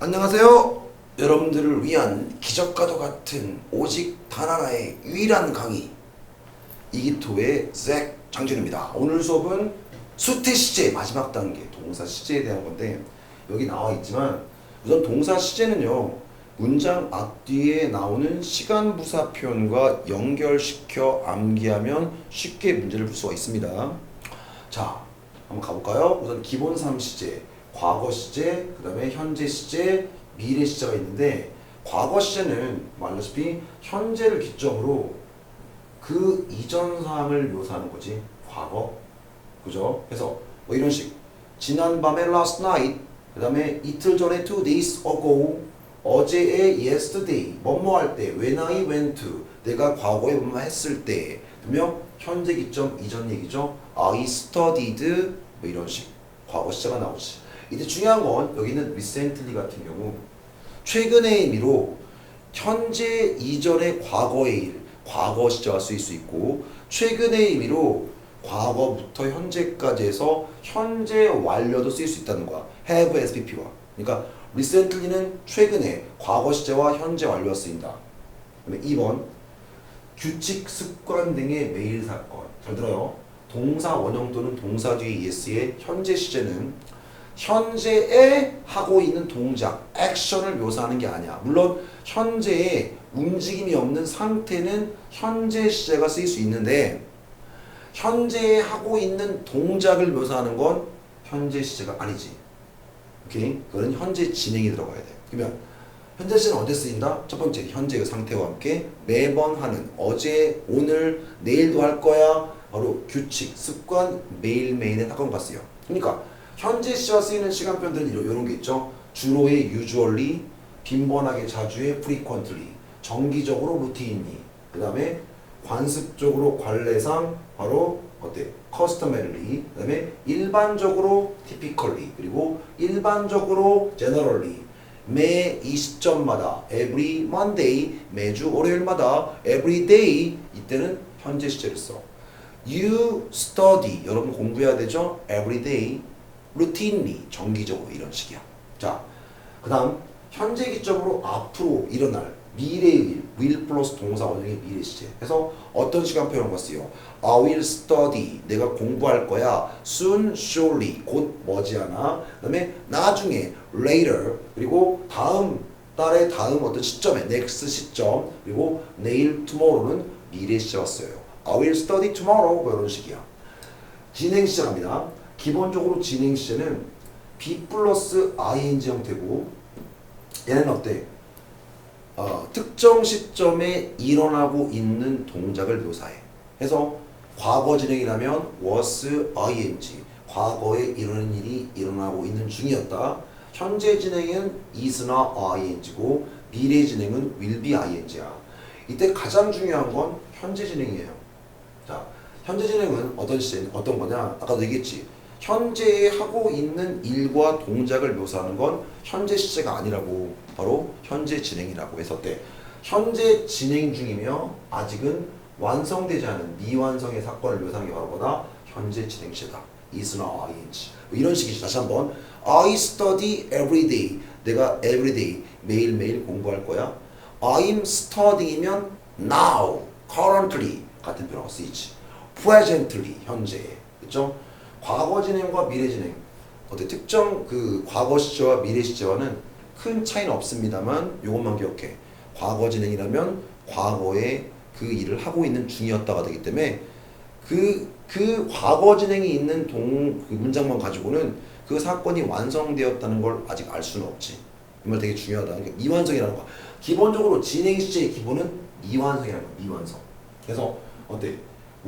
안녕하세요. 여러분들을 위한 기적과도 같은 오직 단 하나의 유일한 강의 이기토의 잭 장준입니다. 오늘 수업은 수태 시제 마지막 단계 동사 시제에 대한 건데 여기 나와 있지만 우선 동사 시제는요 문장 앞뒤에 나오는 시간 부사 표현과 연결시켜 암기하면 쉽게 문제를 풀 수가 있습니다. 자, 한번 가볼까요? 우선 기본 3 시제, 과거 시제, 그 다음에 현재 시제, 미래 시제가 있는데 과거 시제는 뭐 알다시피 현재를 기점으로 그 이전 사항을 묘사하는 거지. 과거. 그죠? 그래서 뭐 이런 식. 지난 밤에 last night 그 다음에 이틀 전에 two days ago 어제의 yesterday 뭐뭐 할 때 when I went to 내가 과거에 뭐뭐 했을 때. 그러면 현재 기점 이전 얘기죠. I studied 뭐 이런 식. 과거 시제가 나오지 이제 중요한 건 여기는 recently 같은 경우 최근의 의미로 현재 이전의 과거의 일 과거 시제가 쓰일 수 있고 최근의 의미로 과거부터 현재까지 해서 현재 완료도 쓰일 수 있다는 거야. have SPP와. 그러니까 recently는 최근에 과거 시제와 현재 완료가 쓰인다. 그다음에 2번 규칙, 습관 등의 매일 사건. 잘 들어요. 동사 원형 또는 동사 뒤에 es의 현재 시제는 현재에 하고 있는 동작, 액션을 묘사하는 게 아니야. 물론 현재에 움직임이 없는 상태는 현재 시제가 쓰일 수 있는데 현재에 하고 있는 동작을 묘사하는 건 현재 시제가 아니지. 오케이? 그거는 현재 진행이 들어가야 돼. 그러면 현재 시제는 언제 쓰인다? 첫 번째, 현재의 상태와 함께 매번 하는 어제, 오늘, 내일도 할 거야. 바로 규칙, 습관, 매일매일의 사건과 쓰여. 그러니까 현재 시와 쓰이는 시간표들은 이런, 게 있죠. 주로의 usually, 빈번하게 자주의 frequently, 정기적으로 routinely, 그 다음에 관습적으로 관례상 바로 어때? customarily, 그 다음에 일반적으로 typically, 그리고 일반적으로 generally, 매 이 시점마다 every Monday, 매주 월요일마다 every day, 이때는 현재 시제를 써. You study, 여러분 공부해야 되죠? every day, routinely, 정기적으로 이런 식이야. 자, 그 다음 현재 기점으로 앞으로 일어날 미래의 일, will 플러스 동사 원형의 미래 시제. 그래서 어떤 시간 표현과 쓰요? I will study. 내가 공부할 거야. Soon, surely. 곧 머지않아. 그다음에 나중에 later. 그리고 다음 달의 다음 어떤 시점에 next 시점. 그리고 내일 tomorrow는 미래 시제가 써요. I will study tomorrow. 뭐 이런 식이야. 진행 시작합니다. 기본적으로 진행 시제는 be 플러스 ing 형태고 얘는 어때? 어, 특정 시점에 일어나고 있는 동작을 묘사해. 그래서 과거 진행이라면 was ing 과거에 이러는 일이 일어나고 있는 중이었다. 현재 진행은 is나 ing고 미래 진행은 will be ing야. 이때 가장 중요한 건 현재 진행이에요. 자, 현재 진행은 어떤 시제 어떤 거냐? 아까도 얘기했지. 현재 하고 있는 일과 동작을 묘사하는 건 현재 시제가 아니라고 바로 현재 진행이라고 해서 때 현재 진행 중이며 아직은 완성되지 않은 미완성의 사건을 묘사하는 게 바로 뭐다? 현재 진행 시제다. is나 ing 뭐 이런 식이지. 다시 한번 I study every day. 내가 every day 매일매일 공부할 거야. I'm studying이면 now, currently 같은 표현가 쓰이지. presently 현재. 그렇죠? 과거 진행과 미래 진행 어때 특정 그 과거 시제와 미래 시제와는 큰 차이는 없습니다만 요것만 기억해 과거 진행이라면 과거에 그 일을 하고 있는 중이었다가 되기 때문에 그, 그 과거 진행이 있는 동, 그 문장만 가지고는 그 사건이 완성되었다는 걸 아직 알 수는 없지. 이 말 되게 중요하다. 그러니까 미완성이라는 거. 기본적으로 진행 시제의 기본은 미완성이라는 거. 미완성. 그래서 어때?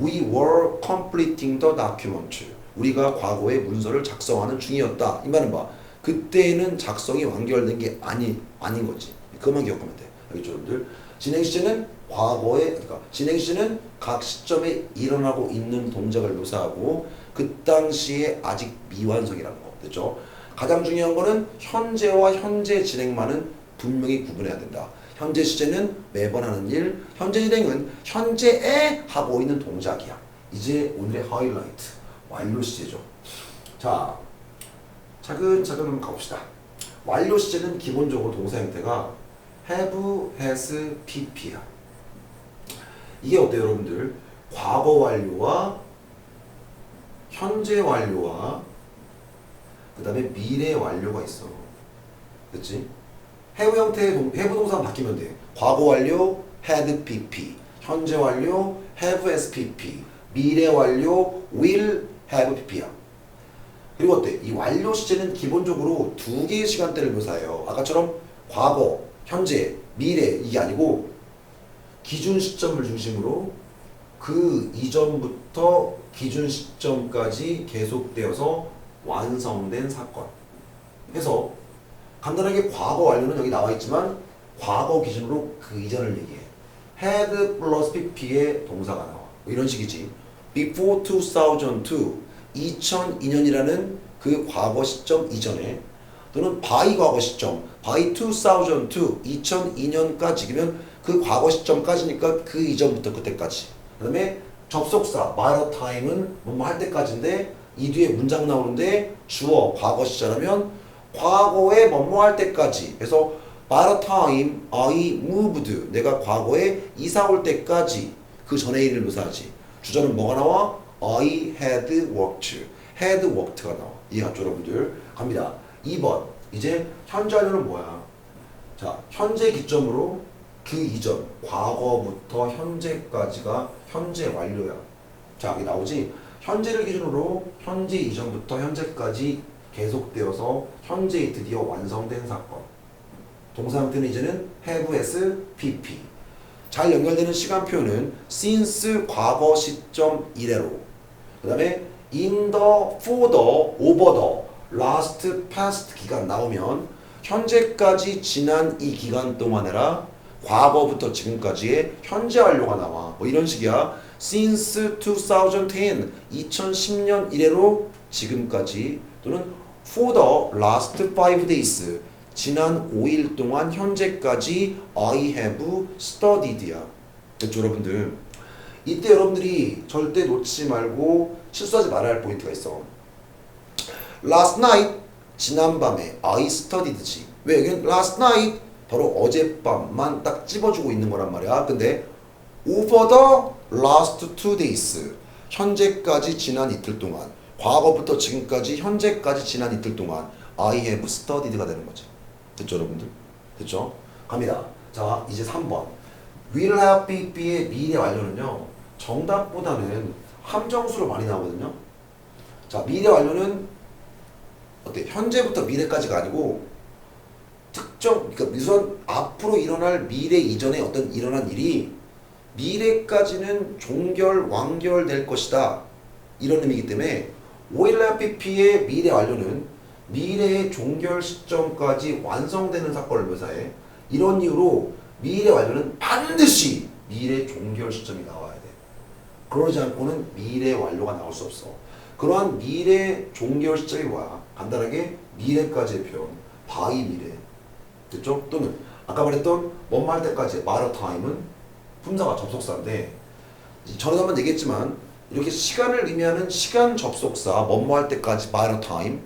We were completing the document. 우리가 과거에 문서를 작성하는 중이었다. 이 말은 봐. 그때는 작성이 완결된 게 아니 아닌 거지. 그것만 기억하면 돼. 알겠죠, 여러분들? 진행 시제는 과거에 그러니까 진행 시제는 각 시점에 일어나고 있는 동작을 묘사하고 그 당시에 아직 미완성이라는 거. 됐죠? 가장 중요한 거는 현재와 현재 진행만은 분명히 구분해야 된다. 현재 시제는 매번 하는 일, 현재 진행은 현재에 하고 있는 동작이야. 이제 오늘의 하이라이트 완료 시제죠. 자, 차근차근 가봅시다. 완료 시제는 기본적으로 동사 형태가 have, has, pp야. 이게 어때요, 여러분들? 과거 완료와 현재 완료와 그 다음에 미래 완료가 있어. 그치? have 형태의 동, have 동사가 바뀌면 돼. 과거 완료, had pp. 현재 완료, have has pp. 미래 완료, will have pp야. 그리고 어때? 이 완료 시제는 기본적으로 두 개의 시간대를 묘사해요. 아까처럼 과거, 현재, 미래 이게 아니고 기준 시점을 중심으로 그 이전부터 기준 시점까지 계속되어서 완성된 사건. 해서 간단하게 과거 완료는 여기 나와 있지만 과거 기준으로 그 이전을 얘기해. had 플러스 pp의 동사가 나와. 뭐 이런 식이지. Before 2002, 2002년이라는 그 과거 시점 이전에 또는 by 과거 시점, by 2002, 2002년까지면 그 과거 시점까지니까 그 이전부터 그때까지. 그 다음에 접속사, matter time은 뭐뭐 할 때까지인데 이 뒤에 문장 나오는데 주어, 과거 시절하면 과거에 뭐뭐 할 때까지. 그래서 matter time, I moved. 내가 과거에 이사 올 때까지 그 전의 일을 묘사하지. 주절은 뭐가 나와? I had worked. had worked가 나와. 이해갔죠, 여러분들? 갑니다. 2번. 이제 현재 완료는 뭐야? 자, 현재 기점으로 그 이전, 과거부터 현재까지가 현재 완료야. 자, 여기 나오지? 현재를 기준으로 현재 이전부터 현재까지 계속되어서 현재에 드디어 완성된 사건. 동사 형태는 이제는 have, has, pp. 잘 연결되는 시간 표현은 since 과거 시점 이래로. 그 다음에 in the, for the, over the, last, past 기간 나오면 현재까지 지난 이 기간 동안에라 과거부터 지금까지의 현재 완료가 나와. 뭐 이런 식이야. since 2010, 2010년 이래로 지금까지 또는 for the last five days, 지난 5일 동안 현재까지 I have studied야. 됐죠, 여러분들? 이때 여러분들이 절대 놓치지 말고 실수하지 말아야 할 포인트가 있어. Last night, 지난밤에 I studied지. 왜 여기는 last night 바로 어젯밤만 딱 찝어주고 있는 거란 말이야. 근데 over the last two days 현재까지 지난 이틀 동안 과거부터 지금까지 현재까지 지난 이틀 동안 I have studied가 되는 거지. 됐죠, 여러분들? 됐죠? 갑니다. 자, 이제 3번. will have be의 미래 완료는요. 정답보다는 함정수로 많이 나오거든요. 자, 미래 완료는 어때? 현재부터 미래까지가 아니고 특정 그러니까 우선 앞으로 일어날 미래 이전에 어떤 일어난 일이 미래까지는 종결 완결될 것이다 이런 의미이기 때문에 오일라 PP의 미래 완료는 미래의 종결 시점까지 완성되는 사건을 묘사해. 이런 이유로 미래 완료는 반드시 미래 종결 시점이 나와야 돼. 그러지 않고는 미래 완료가 나올 수 없어. 그러한 미래 종결 시점이 뭐야? 간단하게 미래까지의 표현. 바이 미래. 됐죠? 또는 아까 말했던 할 때까지 마러 타임은 품사가 접속사인데 전에도 한번 얘기했지만 이렇게 시간을 의미하는 시간 접속사 할 때까지 마러 타임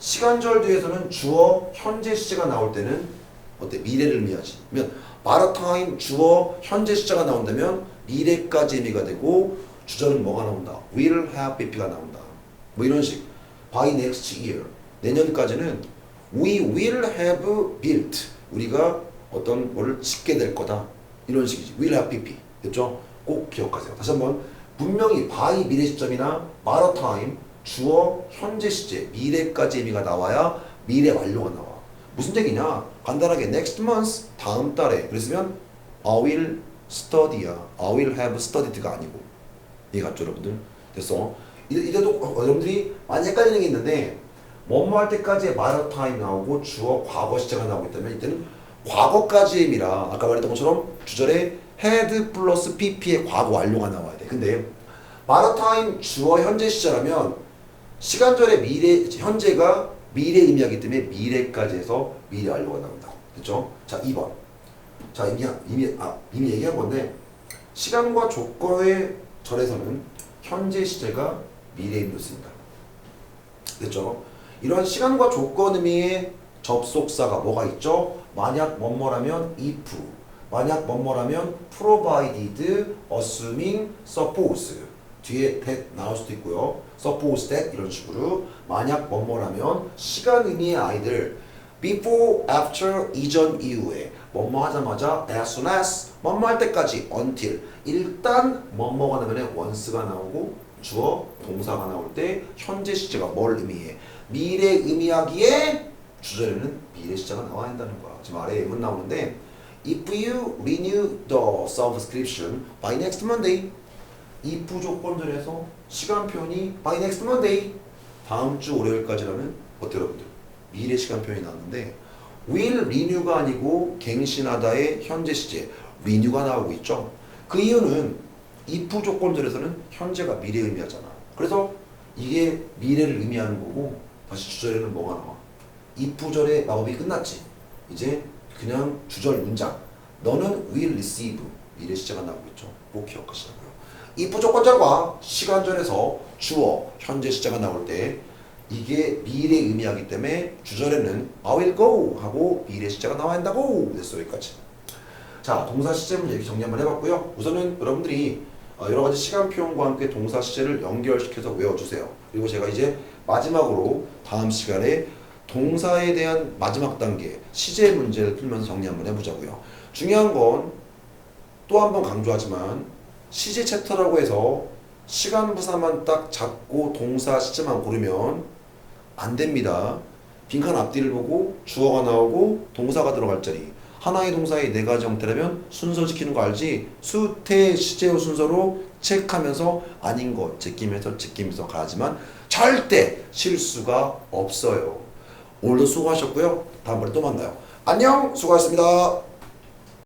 시간절 뒤에서는 주어 현재 시제가 나올 때는 어때? 미래를 의미하지 그러면 타임 주어 현재 시제가 나온다면 미래까지 의미가 되고 주절은 뭐가 나온다? will have BP가 나온다. 뭐 이런 식. by next year. 내년까지는 we will have built. 우리가 어떤 거를 짓게 될 거다. 이런 식이지. will have BP 됐죠? 꼭 기억하세요. 다시 한번. 분명히 by 미래 시점이나 time 주어 현재 시제 미래까지 의미가 나와야 미래 완료가 나와. 무슨 얘기냐? 간단하게 next month 다음 달에. 그랬으면 I will study야. I will have studied가 아니고. 이해갔죠 여러분들? 됐어? 이래- 이래도 어, 여러분들이 많이 헷갈리는 게 있는데 뭐뭐 할 때까지의 마터 타임 나오고 주어 과거 시제가 나오고 있다면 이때는 과거까지의 의미라. 아까 말했던 것처럼 주절에 had 플러스 pp의 과거 완료가 나와야 돼. 근데 마터 타임 주어 현재 시제라면 시간절의 미래 현재가 미래 의미하기 때문에 미래까지 해서 미래 완료가 나온다. 됐죠? 자 2번. 자 이미 이미 아 이미 얘기한 건데 시간과 조건의 절에서는 현재 시제가 미래 의미로 쓰인다. 됐죠? 이러한 시간과 조건 의미의 접속사가 뭐가 있죠? 만약 뭐뭐라면 if, 만약 뭐뭐라면 provided, assuming, suppose 뒤에 that 나올 수도 있고요. suppose that 이런 식으로. 만약 뭐뭐라면 시간 의미의 아이들 before, after, 이전, 이후에 뭐뭐 하자마자 as soon as 뭐뭐 할 때까지 until. 일단 뭐뭐가 나면 once가 나오고 주어 동사가 나올 때 현재 시제가 뭘 의미해? 미래 의미하기에 주절에는 미래 시제가 나와야 한다는 거야. 지금 아래에 문 나오는데 if you renew the subscription by next Monday if 조건들에서 시간표현이 by next Monday. 다음 주 월요일까지라는 어때요 여러분들 미래 시간표현이 나왔는데 will renew가 아니고 갱신하다의 현재 시제 renew가 나오고 있죠. 그 이유는 if 조건들에서는 현재가 미래 의미하잖아. 그래서 이게 미래를 의미하는 거고 다시 주절에는 뭐가 나와? if절의 마법이 끝났지. 이제 그냥 주절 문장. 너는 will receive. 미래 시제가 나오고 있죠. 꼭 기억하시라고요 if 조건절과 시간절에서 주어 현재 시제가 나올 때 이게 미래 의미하기 때문에 주절에는 I will go 하고 미래 시제가 나와야 한다고 됐어 여기까지. 자 동사 시제 문제 이렇게 정리 한번 해봤고요. 우선은 여러분들이 어, 여러 가지 시간 표현과 함께 동사 시제를 연결시켜서 외워주세요. 그리고 제가 이제 마지막으로 다음 시간에 동사에 대한 마지막 단계 시제 문제를 풀면서 정리 한번 해보자고요. 중요한 건 또 한 번 강조하지만 시제 챕터라고 해서 시간 부사만 딱 잡고 동사 시제만 고르면 안 됩니다. 빈칸 앞뒤를 보고 주어가 나오고 동사가 들어갈 자리. 하나의 동사의 네 가지 형태라면 순서 지키는 거 알지? 수태 시제어 순서로 체크하면서 아닌 거 제끼면서 제끼면서 가지만 절대 실수가 없어요. 오늘도 수고하셨고요. 다음번에 또 만나요. 안녕 수고하셨습니다.